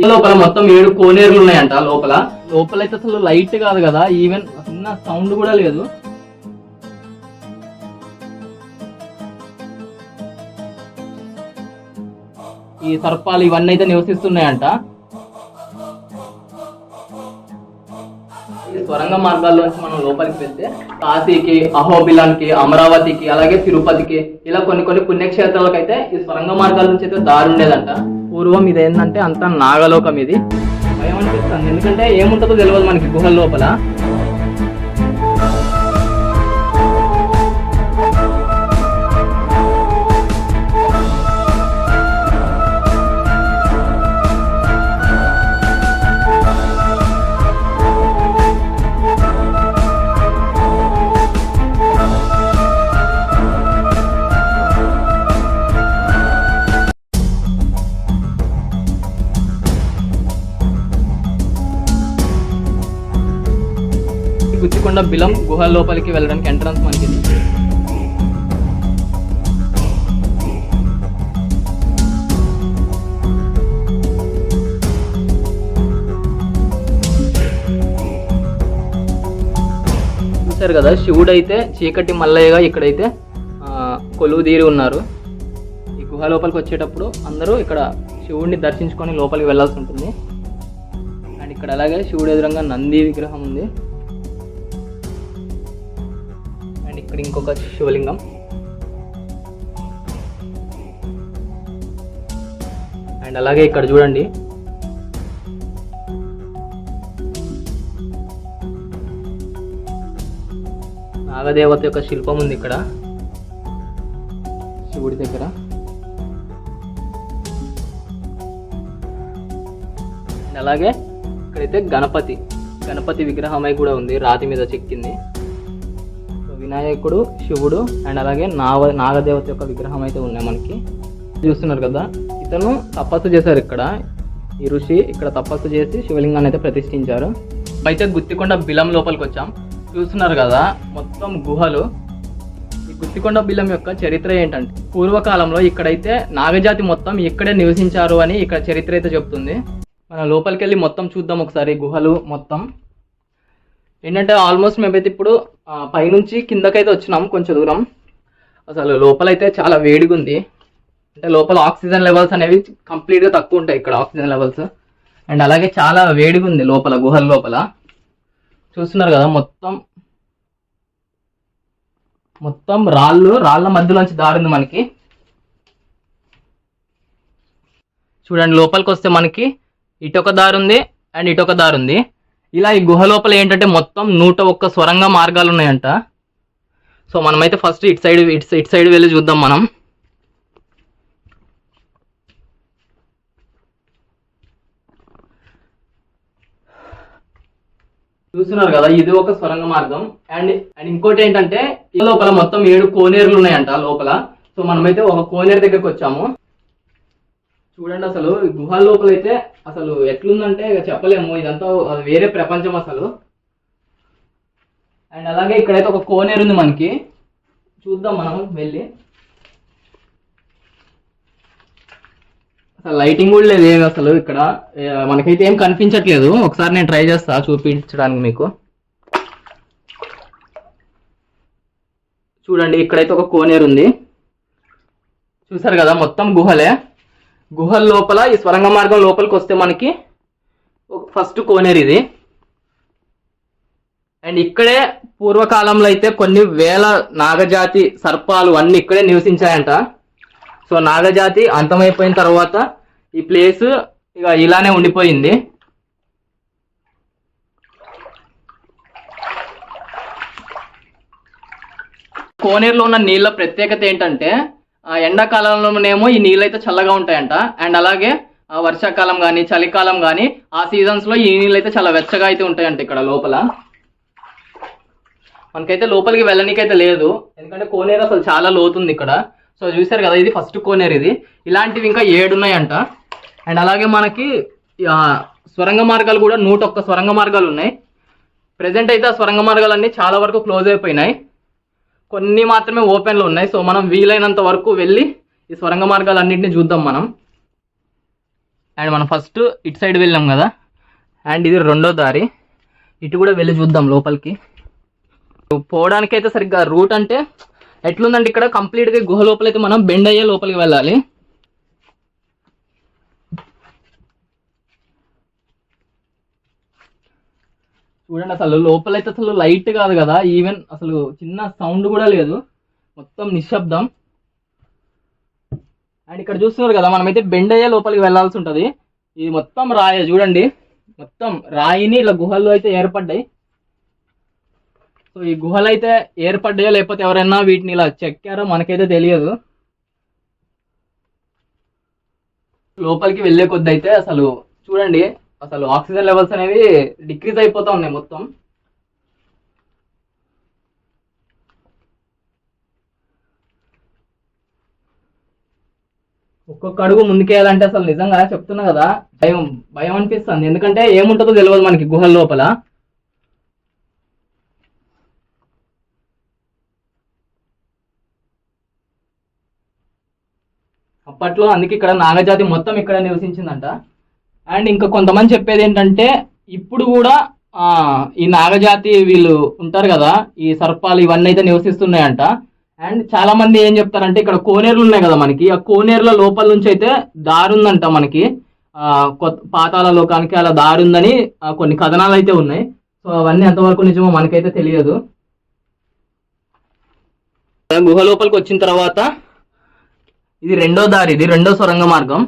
ఈ లోపల మొత్తం ఏడు కోనేరులు ఉన్నాయంట లోపల. లోపల అయితే అసలు లైట్ కాదు కదా ఈవెన్ చిన్న సౌండ్ కూడా లేదు. ఈ సర్పాలు ఇవన్నీ అయితే నివసిస్తున్నాయంట. ఈ స్వరంగ మార్గాల్లోంచి మనం లోపలికి వెళ్తే కాశీకి అహోబిలాన్కి అమరావతికి అలాగే తిరుపతికి ఇలా కొన్ని కొన్ని పుణ్యక్షేత్రాలకు అయితే ఈ స్వరంగ మార్గాల నుంచి అయితే దారి ఉండేదంట. పూర్వం ఇది ఏంటంటే అంత నాగలోకం ఇది. భయం అనిపిస్తుంది. ఎందుకంటే ఏముంటుందో తెలియదు మనకి గుహల లోపల. గుచ్చికొండ బిలం గుహ లోపలికి వెళ్ళడానికి ఎంట్రన్స్ మనకి చూసారు చూశారు కదా శివుడు అయితే చీకటి మల్లయ్యగా ఇక్కడైతే కొలువు తీరి ఉన్నారు. ఈ గుహ లోపలికి వచ్చేటప్పుడు అందరూ ఇక్కడ శివుడిని దర్శించుకొని లోపలికి వెళ్ళాల్సి ఉంటుంది. అండ్ ఇక్కడ అలాగే శివుడు ఎదురంగా నంది విగ్రహం ఉంది. ఇక్కడ ఇంకొక శివలింగం. అండ్ అలాగే ఇక్కడ చూడండి. నాగదేవత యొక్క శిల్పం ఉంది ఇక్కడ. శివుడి దగ్గర. అండ్ అలాగే ఇక్కడైతే గణపతి. గణపతి విగ్రహమై కూడా ఉంది రాతి మీద చెక్కింది. వినాయకుడు శివుడు అండ్ అలాగే నాగ నాగదేవత యొక్క విగ్రహం అయితే ఉన్నాయి మనకి. చూస్తున్నారు కదా ఇతను తపస్సు చేశారు ఇక్కడ. ఈ ఋషి ఇక్కడ తపస్సు చేసి శివలింగాన్ని అయితే ప్రతిష్ఠించారు. అయితే గుత్తికొండ బిలం లోపలికి వచ్చాం. చూస్తున్నారు కదా మొత్తం గుహలు. ఈ గుత్తికొండ బిలం యొక్క చరిత్ర ఏంటంటే పూర్వకాలంలో ఇక్కడైతే నాగజాతి మొత్తం ఇక్కడే నివసించారు అని ఇక్కడ చరిత్ర అయితే చెప్తుంది. మన లోపలికి వెళ్ళి మొత్తం చూద్దాం ఒకసారి గుహలు మొత్తం. ఏంటంటే ఆల్మోస్ట్ మేమైతే ఇప్పుడు పైనుంచి కిందకైతే వచ్చినాం కొంచెం దూరం. అసలు లోపలైతే చాలా వేడిగా ఉంది అంటే లోపల ఆక్సిజన్ లెవెల్స్ అనేవి కంప్లీట్గా తక్కువ ఉంటాయి ఇక్కడ ఆక్సిజన్ లెవెల్స్ అండ్ అలాగే చాలా వేడిగా ఉంది లోపల గుహల లోపల. చూస్తున్నారు కదా మొత్తం మొత్తం రాళ్ళు రాళ్ళ మధ్యలోంచి దారింది మనకి. చూడండి లోపలికి వస్తే మనకి ఇటొక దారి ఉంది అండ్ ఇటొక దారి ఉంది ఇలా ఈ గుహ లోపల ఏంటంటే మొత్తం నూట ఒక్క స్వరంగ మార్గాలు ఉన్నాయంట. సో మనమైతే ఫస్ట్ ఇటు సైడ్ ఇటు సైడ్- ఇటు సైడ్ వెళ్ళి చూద్దాం మనం. చూస్తున్నారు కదా ఇది ఒక స్వరంగ మార్గం. అండ్ అండ్ ఇంకోటి ఏంటంటే ఈ లోపల మొత్తం ఏడు కోనేరులు ఉన్నాయంట లోపల. సో మనమైతే ఒక కోనేరు దగ్గరకు వచ్చాము. చూడండి అసలు ఈ గుహ లోపల అయితే అసలు ఎట్లుందంటే ఇక చెప్పలేము. ఇదంతా అది వేరే ప్రపంచం అసలు. అండ్ అలాగే ఇక్కడైతే ఒక కోనేరు ఉంది మనకి. చూద్దాం మనం వెళ్ళి. అసలు లైటింగ్ కూడా లేదు ఏమి అసలు ఇక్కడ. మనకైతే ఏం కనిపించట్లేదు. ఒకసారి నేను ట్రై చేస్తా చూపించడానికి మీకు. చూడండి ఇక్కడైతే ఒక కోనేరు ఉంది. చూసారు కదా మొత్తం గుహలే. గుహల లోపల ఈ స్వరంగ మార్గం లోపలికి వస్తే మనకి ఫస్ట్ కోనేరు ఇది. అండ్ ఇక్కడే పూర్వకాలంలో అయితే కొన్ని వేల నాగజాతి సర్పాలు అన్ని ఇక్కడే నివసించాయంట. సో నాగజాతి అంతమైపోయిన తర్వాత ఈ ప్లేస్ ఇక ఇలానే ఉండిపోయింది. కోనేరులో ఉన్న నీళ్ళ ప్రత్యేకత ఏంటంటే ఎండాకాలంలోనేమో ఈ నీళ్ళు అయితే చల్లగా ఉంటాయంట. అండ్ అలాగే వర్షాకాలం కానీ చలికాలం కానీ ఆ సీజన్స్లో ఈ నీళ్ళు అయితే చాలా వెచ్చగా అయితే ఉంటాయంట ఇక్కడ లోపల. మనకైతే లోపలికి వెళ్ళనీకైతే లేదు. ఎందుకంటే కోనేరు అసలు చాలా లోతుంది ఇక్కడ. సో చూసారు కదా ఇది ఫస్ట్ కోనేరు ఇది. ఇలాంటివి ఇంకా ఏడు ఉన్నాయంట అండ్ అలాగే మనకి స్వరంగ మార్గాలు కూడా నూట ఒక్క స్వరంగ మార్గాలు ఉన్నాయి. ప్రజెంట్ అయితే ఆ స్వరంగ మార్గాలన్నీ చాలా వరకు క్లోజ్ అయిపోయినాయి. కొన్ని మాత్రమే ఓపెన్లో ఉన్నాయి. సో మనం వీలైనంత వరకు వెళ్ళి ఈ స్వరంగ మార్గాలన్నింటినీ చూద్దాం మనం. అండ్ మనం ఫస్ట్ ఇటు సైడ్ వెళ్ళాం కదా. అండ్ ఇది రెండో దారి. ఇటు కూడా వెళ్ళి చూద్దాం లోపలికి. పోవడానికి అయితే సరిగ్గా రూట్ అంటే ఎట్లుందంటే ఇక్కడ కంప్లీట్గా గుహ లోపలైతే మనం బెండ్ అయ్యే లోపలికి వెళ్ళాలి. చూడండి అసలు లోపలైతే అసలు లైట్ కాదు కదా. ఈవెన్ అసలు చిన్న సౌండ్ కూడా లేదు. మొత్తం నిశ్శబ్దం. అండ్ ఇక్కడ చూస్తున్నారు కదా మనమైతే బెండ్ అయ్యే లోపలికి వెళ్ళాల్సి ఉంటుంది. ఇది మొత్తం రాయ చూడండి. మొత్తం రాయిని ఇలా గుహల్లో అయితే ఏర్పడ్డాయి. సో ఈ గుహలు అయితే ఏర్పడ్డాయో లేకపోతే ఎవరైనా వీటిని ఇలా చెక్కారో మనకైతే తెలియదు. లోపలికి వెళ్ళే కొద్ది అయితే అసలు చూడండి అసలు ఆక్సిజన్ లెవెల్స్ అనేవి డిక్రీజ్ అయిపోతూ ఉన్నాయి మొత్తం. ఒక్కొక్క అడుగు ముందుకేయాలంటే అసలు నిజంగా చెప్తున్నా కదా భయం భయం అనిపిస్తుంది. ఎందుకంటే ఏముంటుందో తెలియదు మనకి గుహల లోపల. అప్పట్లో అందుకే ఇక్కడ నాగజాతి మొత్తం ఇక్కడ నివసించిందంట. అండ్ ఇంకా కొంతమంది చెప్పేది ఏంటంటే ఇప్పుడు కూడా ఈ నాగజాతి వీళ్ళు ఉంటారు కదా ఈ సర్పాలు ఇవన్నీ అయితే నివసిస్తున్నాయంట. అండ్ చాలా మంది ఏం చెప్తారంటే ఇక్కడ కోనేరులు ఉన్నాయి కదా మనకి ఆ కోనేరుల లోపల నుంచి అయితే దారి ఉందంట మనకి కొత్త పాతాల లోకానికి అలా దారి ఉందని కొన్ని కథనాలు అయితే ఉన్నాయి. సో అవన్నీ ఎంతవరకు నిజమో మనకైతే తెలియదు. గుహ లోపలికి వచ్చిన తర్వాత ఇది రెండో దారి ఇది రెండో సొరంగ మార్గం.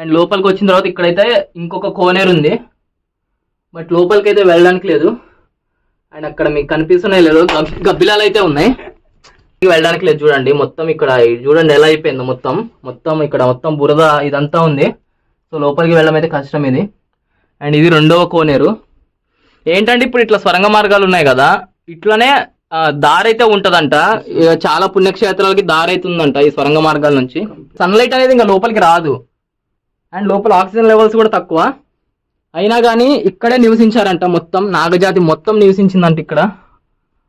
అండ్ లోపలికి వచ్చిన తర్వాత ఇక్కడైతే ఇంకొక కోనేరు ఉంది. బట్ లోపలికి అయితే వెళ్ళడానికి లేదు. అండ్ అక్కడ మీకు కనిపిస్తున్నాయి లేదు. గబ్బిలాలు అయితే ఉన్నాయి. వెళ్ళడానికి లేదు చూడండి. మొత్తం ఇక్కడ చూడండి ఎలా అయిపోయిందో మొత్తం. మొత్తం ఇక్కడ మొత్తం బురద ఇదంతా ఉంది. సో లోపలికి వెళ్ళడం అయితే కష్టం ఇది. అండ్ ఇది రెండవ కోనేరు. ఏంటంటే ఇప్పుడు ఇట్లా స్వరంగ మార్గాలు ఉన్నాయి కదా. ఇట్లనే దారి అయితే ఉంటదంట. ఇక చాలా పుణ్యక్షేత్రాలకి దారి అయితే ఉందంట ఈ స్వరంగ మార్గాల నుంచి. సన్లైట్ అనేది ఇంకా లోపలికి రాదు. అండ్ లోపల ఆక్సిజన్ లెవెల్స్ కూడా తక్కువ. అయినా కానీ ఇక్కడే నివసించారంట మొత్తం. నాగజాతి మొత్తం నివసించిందంట ఇక్కడ.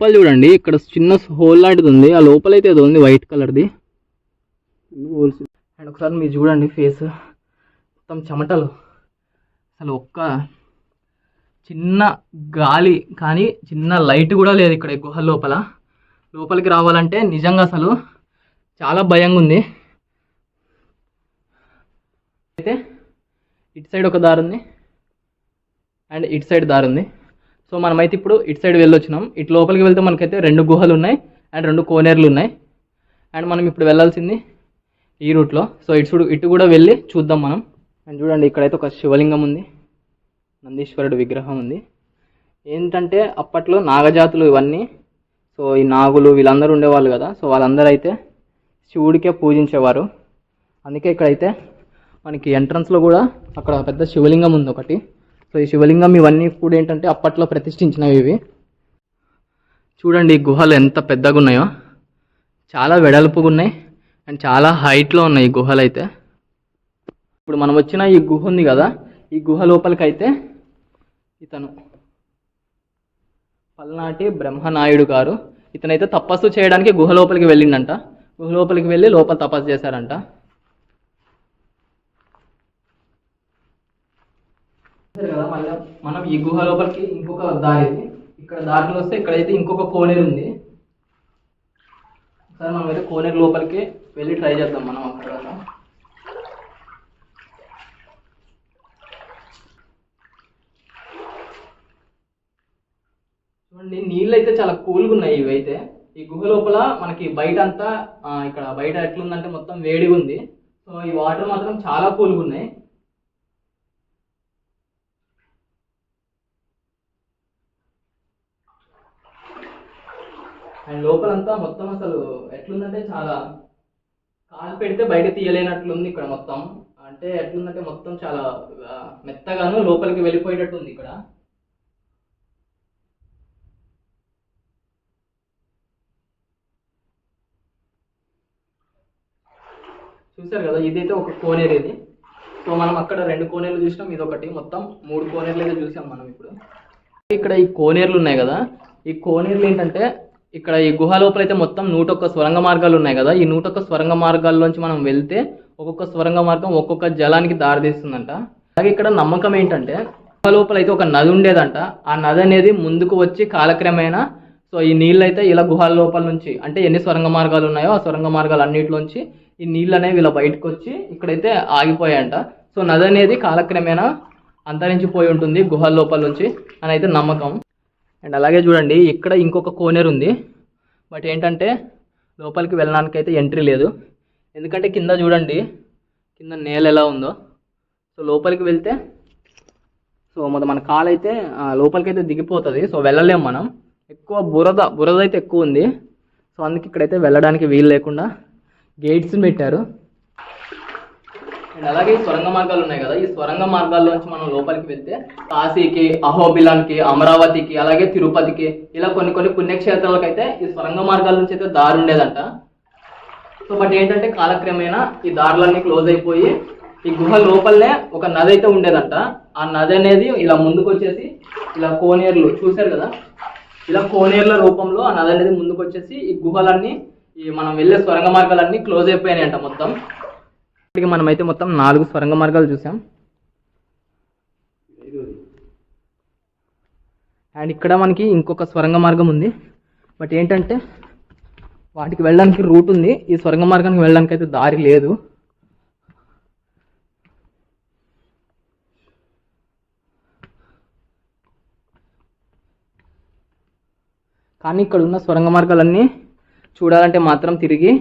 లోపల చూడండి ఇక్కడ చిన్న హోల్ లాంటిది ఉంది. ఆ లోపలైతే ఏదో ఉంది వైట్ కలర్ది అండ్ ఒకసారి మీరు చూడండి ఫేస్ మొత్తం చెమటలు. అసలు ఒక్క చిన్న గాలి కానీ చిన్న లైట్ కూడా లేదు ఇక్కడ గుహ లోపల. లోపలికి రావాలంటే నిజంగా అసలు చాలా భయంగా ఉంది. అయితే ఇటు సైడ్ ఒక దారి ఉంది. అండ్ ఇటు సైడ్ దారి ఉంది. సో మనమైతే ఇప్పుడు ఇటు సైడ్ వెళ్ళొచ్చినాం. ఇటు లోపలికి వెళ్తే మనకైతే రెండు గుహలు ఉన్నాయి. అండ్ రెండు కోనేరులు ఉన్నాయి. అండ్ మనం ఇప్పుడు వెళ్ళాల్సింది ఈ రూట్లో. సో ఇటు చూడు ఇటు కూడా వెళ్ళి చూద్దాం మనం. అండ్ చూడండి ఇక్కడైతే ఒక శివలింగం ఉంది. నందీశ్వరుడు విగ్రహం ఉంది. ఏంటంటే అప్పట్లో నాగజాతులు ఇవన్నీ సో ఈ నాగులు వీళ్ళందరూ ఉండేవాళ్ళు కదా. సో వాళ్ళందరూ అయితే శివుడికే పూజించేవారు. అందుకే ఇక్కడైతే మనకి ఎంట్రన్స్లో కూడా అక్కడ పెద్ద శివలింగం ఉంది ఒకటి. సో ఈ శివలింగం ఇవన్నీ కూడా ఏంటంటే అప్పట్లో ప్రతిష్ఠించినవి ఇవి. చూడండి ఈ గుహలు ఎంత పెద్దగా ఉన్నాయో. చాలా వెడల్పుగా ఉన్నాయి అండ్ చాలా హైట్లో ఉన్నాయి ఈ గుహలు అయితే. ఇప్పుడు మనం వచ్చిన ఈ గుహ ఉంది కదా ఈ గుహ లోపలికైతే ఇతను పల్నాటి బ్రహ్మనాయుడు గారు. ఇతనైతే తపస్సు చేయడానికి గుహ లోపలికి వెళ్ళిండంట. గుహ లోపలికి వెళ్ళి లోపల తపస్సు చేశారంట. కదా మళ్ళీ మనం ఈ గుహ లోపలికి ఇంకొక దారి ఇక్కడ దారిలో వస్తే ఇక్కడైతే ఇంకొక కోనేరు ఉంది. సరే మనం అయితే కోనేరు లోపలికి వెళ్ళి ట్రై చేద్దాం మనం అక్కడ. చూడండి నీళ్ళు అయితే చాలా కూల్గా ఉన్నాయి ఇవైతే. ఈ గుహ లోపల మనకి బయట అంతా ఇక్కడ బయట ఎట్లుందంటే మొత్తం వేడిగా ఉంది. సో ఈ వాటర్ మాత్రం చాలా కూల్గా ఉన్నాయి. అండ్ లోపలంతా మొత్తం అసలు ఎట్లుందంటే చాలా కాలు పెడితే బయట తీయలేనట్లుంది ఇక్కడ మొత్తం. అంటే ఎట్లుందంటే మొత్తం చాలా మెత్తగాను లోపలికి వెళ్ళిపోయేటట్టు ఉంది ఇక్కడ. చూసారు కదా ఇదైతే ఒక కోనేరు ఇది. సో మనం అక్కడ రెండు కోనేర్లు చూసినాం ఇది ఒకటి మొత్తం మూడు కోనేర్లు అయితే చూసాం మనం ఇప్పుడు. ఇక్కడ ఈ కోనేర్లు ఉన్నాయి కదా. ఈ కోనేర్లు ఏంటంటే ఇక్కడ ఈ గుహ లోపల అయితే మొత్తం నూటొక్క స్వరంగ మార్గాలు ఉన్నాయి కదా. ఈ నూటొక్క స్వరంగ మార్గాల్లోంచి మనం వెళ్తే ఒక్కొక్క స్వరంగ మార్గం ఒక్కొక్క జలానికి దారితీస్తుందంట. అలాగే ఇక్కడ నమ్మకం ఏంటంటే గుహ లోపల అయితే ఒక నది ఉండేదంట. ఆ నది అనేది ముందుకు వచ్చి కాలక్రమేణా సో ఈ నీళ్ళు అయితే ఇలా గుహాల లోపల నుంచి అంటే ఎన్ని స్వరంగ మార్గాలు ఉన్నాయో ఆ స్వరంగ మార్గాలు అన్నిటిలోంచి ఈ నీళ్ళు అనేవి ఇలా బయటకు వచ్చి ఇక్కడైతే ఆగిపోయాయంట. సో నది అనేది కాలక్రమేణా అంతరించిపోయి ఉంటుంది గుహల లోపల నుంచి. అని అయితే నమ్మకం. అండ్ అలాగే చూడండి ఇక్కడ ఇంకొక కోనేరు ఉంది. బట్ ఏంటంటే లోపలికి వెళ్ళడానికి అయితే ఎంట్రీ లేదు. ఎందుకంటే కింద చూడండి కింద నేల ఎలా ఉందో. సో లోపలికి వెళ్తే సో మొదట మన కాలు అయితే లోపలికి అయితే దిగిపోతుంది. సో వెళ్ళలేం మనం. ఎక్కువ బురద బురద అయితే ఎక్కువ ఉంది. సో అందుకే ఇక్కడైతే వెళ్ళడానికి వీలు లేకుండా గేట్స్ని పెట్టారు. అండ్ అలాగే ఈ సొరంగ మార్గాలు ఉన్నాయి కదా ఈ సొరంగ మార్గాల్లోంచి మనం లోపలికి వెళ్తే కాశీకి అహోబిలాన్కి అమరావతికి అలాగే తిరుపతికి ఇలా కొన్ని కొన్ని పుణ్యక్షేత్రాలకు అయితే ఈ సొరంగ మార్గాల నుంచి అయితే దారి ఉండేదంట. సో బట్ ఏంటంటే కాలక్రమేణా ఈ దారులన్నీ క్లోజ్ అయిపోయి ఈ గుహ లోపలనే ఒక నది అయితే ఉండేదంట. ఆ నది అనేది ఇలా ముందుకు వచ్చేసి ఇలా కోనేర్లు చూశారు కదా? ఇలా కోనేర్ల రూపంలో ఆ నది అనేది ముందుకు వచ్చేసి ఈ గుహలన్నీ ఈ మనం వెళ్ళే స్వరంగ మార్గాలన్నీ క్లోజ్ అయిపోయినాయి అంట మొత్తం. ఇప్పటికి మనం అయితే మొత్తం నాలుగు స్వరంగ మార్గాలు చూసాం. అండ్ ఇక్కడ మనకి ఇంకొక స్వరంగ మార్గం ఉంది. బట్ ఏంటంటే వాటికి వెళ్ళడానికి రూట్ ఉంది. ఈ స్వరంగ మార్గానికి వెళ్ళడానికి అయితే దారి లేదు. కానీ ఇక్కడ ఉన్న స్వరంగ మార్గాలన్నీ చూడాలంటే మాత్రం తిరిగి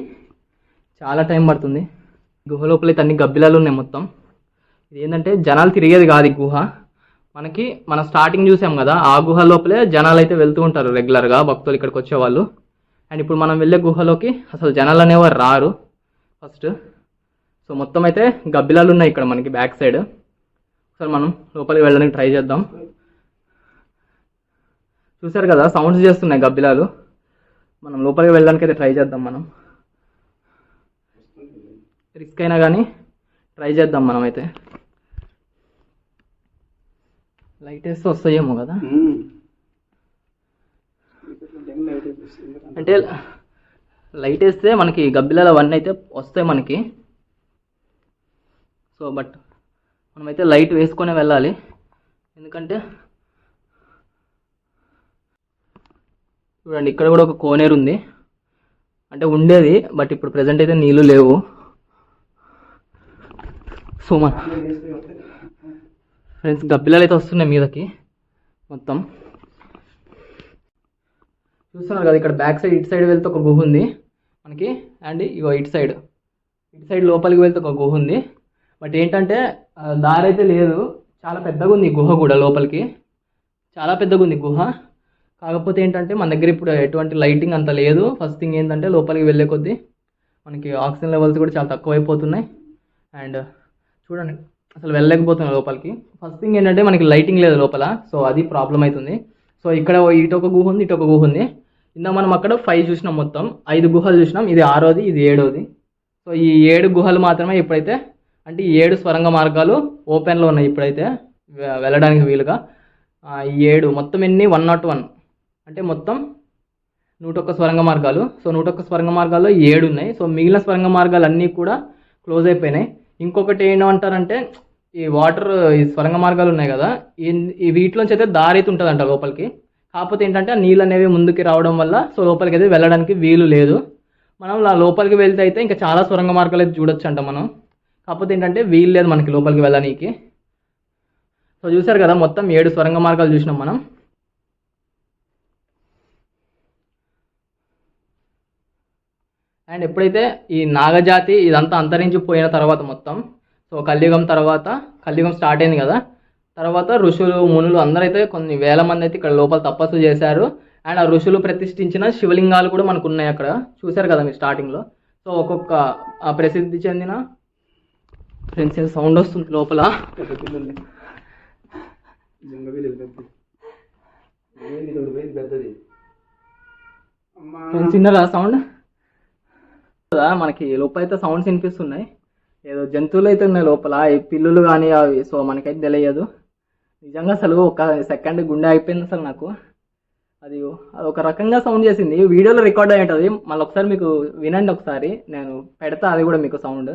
చాలా టైం పడుతుంది. గుహ లోపల అయితే అన్ని గబ్బిలాలు ఉన్నాయి మొత్తం. ఇది ఏంటంటే జనాలు తిరిగేది కాదు ఈ గుహ. మనకి మన స్టార్టింగ్ చూసాం కదా ఆ గుహ లోపలే జనాలు అయితే వెళ్తూ ఉంటారు రెగ్యులర్గా భక్తులు ఇక్కడికి వచ్చేవాళ్ళు. అండ్ ఇప్పుడు మనం వెళ్ళే గుహలోకి అసలు జనాలు అనేవారు రారు. ఫస్ట్ సో మొత్తం అయితే గబ్బిలాలు ఉన్నాయి ఇక్కడ మనకి బ్యాక్ సైడ్ ఒకసారి మనం లోపలికి వెళ్ళడానికి ట్రై చేద్దాం. చూసారు కదా సౌండ్స్ చేస్తున్నాయి గబ్బిలాలు. మనం లోపలికి వెళ్ళడానికి అయితే ట్రై చేద్దాం మనం. రిస్క్ అయినా కానీ ట్రై చేద్దాం మనం అయితే లైట్ వేస్తే వస్తాయేమో కదా. అంటే లైట్ వేస్తే మనకి గబ్బిలాలు అవన్నీ అయితే వస్తాయి మనకి. సో బట్ మనమైతే లైట్ వేసుకొని వెళ్ళాలి. ఎందుకంటే చూడండి ఇక్కడ కూడా ఒక కోనేరు ఉంది అంటే ఉండేది బట్ ఇప్పుడు ప్రజెంట్ అయితే నీళ్ళు లేవు. సో మన ఫ్రెండ్స్ గబ్బిలాలు అయితే వస్తున్నాయి మీదకి. మొత్తం. చూస్తున్నారు కదా ఇక్కడ బ్యాక్ సైడ్ ఇటు సైడ్ వెళ్తే ఒక గుహ ఉంది. మనకి అండ్ ఇగో ఇటు సైడ్ ఇటు సైడ్ లోపలికి వెళ్తే ఒక గుహ ఉంది. బట్ ఏంటంటే దారి అయితే లేదు. చాలా పెద్దగా ఉంది గుహ కూడా లోపలికి. చాలా పెద్దగా ఉంది గుహ. కాకపోతే ఏంటంటే మన దగ్గర ఇప్పుడు ఎటువంటి లైటింగ్ అంత లేదు. ఫస్ట్ థింగ్ ఏంటంటే లోపలికి వెళ్ళే కొద్దీ మనకి ఆక్సిజన్ లెవెల్స్ కూడా చాలా తక్కువైపోతున్నాయి. అండ్ చూడండి. అసలు వెళ్ళలేకపోతున్నాం లోపలికి. ఫస్ట్ థింగ్ ఏంటంటే మనకి లైటింగ్ లేదు లోపల. సో అది ప్రాబ్లం అవుతుంది సో ఇక్కడ ఇటు ఒక గుహ ఉంది ఇటు ఒక గుహ ఉంది. ఇందా మనం అక్కడ ఫైవ్ చూసినాం మొత్తం. ఐదు గుహలు చూసినాం. ఇది ఆరోది ఇది ఏడోది. సో ఈ ఏడు గుహలు మాత్రమే ఇప్పుడైతే అంటే ఈ ఏడు స్వరంగ మార్గాలు ఓపెన్లో ఉన్నాయి ఇప్పుడైతే వెళ్ళడానికి వీలుగా. ఈ ఏడు మొత్తం ఎన్ని? వన్ నాట్ వన్ అంటే మొత్తం నూట ఒక్క స్వరంగ మార్గాలు. సో నూట ఒక్క స్వరంగ మార్గాల్లో ఏడు ఉన్నాయి. సో మిగిలిన స్వరంగ మార్గాలు అన్నీ కూడా క్లోజ్ అయిపోయినాయి. ఇంకొకటి ఏమంటారంటే ఈ వాటర్ ఈ స్వరంగ మార్గాలు ఉన్నాయి కదా ఈ- వీటిలోంచి అయితే దారి అయితే ఉంటుందంట లోపలికి. కాకపోతే ఏంటంటే ఆ నీళ్ళు అనేవి ముందుకి రావడం వల్ల సో లోపలికి అయితే వెళ్ళడానికి వీలు లేదు. మనం లోపలికి వెళ్తే అయితే ఇంకా చాలా సొరంగ మార్గాలు అయితే చూడొచ్చు అంట మనం. కాకపోతే ఏంటంటే వీలు లేదు మనకి లోపలికి వెళ్ళడానికి సో చూసారు కదా మొత్తం ఏడు సొరంగ మార్గాలు చూసినాం మనం. అండ్ ఎప్పుడైతే ఈ నాగజాతి ఇదంతా అంతరించిపోయిన తర్వాత మొత్తం సో కలియుగం తర్వాత కలియుగం స్టార్ట్ అయింది కదా తర్వాత ఋషులు మునులు అందరైతే కొన్ని వేల మంది అయితే ఇక్కడ లోపల తపస్సు చేశారు. అండ్ ఆ ఋషులు ప్రతిష్ఠించిన శివలింగాలు కూడా మనకు ఉన్నాయి అక్కడ. చూశారు కదా మీరు స్టార్టింగ్లో సో ఒక్కొక్క ఆ ప్రసిద్ధి చెందిన ఫ్రెండ్స్ సౌండ్ వస్తుంది లోపల. ఫ్రెండ్స్ విన్నారా సౌండ్ కదా మనకి లోపల అయితే సౌండ్స్ వినిపిస్తున్నాయి. ఏదో జంతువులు అయితే ఉన్నాయి లోపల పిల్లులు కానీ అవి సో మనకైతే తెలియదు. నిజంగా అసలు ఒక సెకండ్ గుండె అయిపోయింది అసలు నాకు. అది అది ఒక రకంగా సౌండ్ చేసింది. వీడియోలో రికార్డ్ అయి ఉంటుంది. మళ్ళీ ఒకసారి మీకు వినండి ఒకసారి. నేను పెడతా అది కూడా మీకు సౌండ్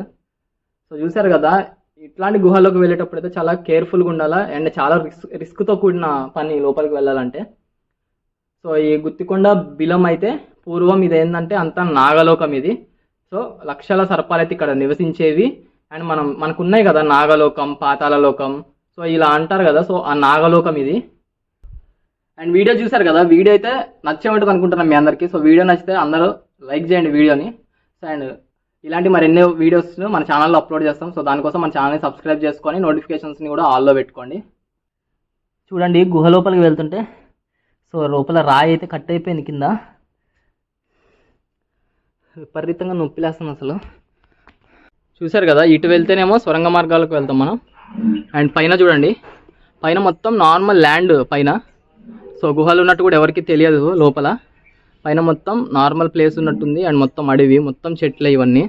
సో చూసారు కదా ఇట్లాంటి గుహలోకి వెళ్ళేటప్పుడు అయితే చాలా కేర్ఫుల్గా ఉండాలా? అండ్ చాలా రిస్క్ రిస్క్తో కూడిన పని లోపలికి వెళ్ళాలంటే. సో ఈ గుత్తికొండ బిలం అయితే పూర్వం ఇది ఏంటంటే అంతా నాగలోకం ఇది. సో లక్షల సర్పాలు అయితే ఇక్కడ నివసించేవి. అండ్ మనం మనకు ఉన్నాయి కదా నాగలోకం పాతాళలోకం. సో ఇలా అంటారు కదా సో ఆ నాగలోకం ఇది. అండ్ వీడియో చూసారు కదా వీడియో అయితే నచ్చే ఉంటుంది అనుకుంటున్నాను మీ అందరికీ. సో వీడియో నచ్చితే అందరూ లైక్ చేయండి వీడియోని. సో అండ్ ఇలాంటి మరెన్నో వీడియోస్ మన ఛానల్లో అప్లోడ్ చేస్తాం. సో దానికోసం మన ఛానల్ని సబ్స్క్రైబ్ చేసుకొని నోటిఫికేషన్స్ని కూడా ఆల్లో పెట్టుకోండి. చూడండి గుహ లోపలికి వెళ్తుంటే సో లోపల రాయి అయితే కట్ అయిపోయింది కింద. విపరీతంగా నొప్పిలేస్తుంది అసలు. చూశారు కదా ఇటు వెళ్తేనేమో సొరంగ మార్గాలకు వెళ్తాం మనం. అండ్ పైన చూడండి పైన మొత్తం నార్మల్ ల్యాండ్ పైన. సో గుహలు ఉన్నట్టు కూడా ఎవరికి తెలియదు లోపల. పైన మొత్తం నార్మల్ ప్లేస్ ఉన్నట్టుంది అండ్ మొత్తం అడవి మొత్తం చెట్లే ఇవన్నీ.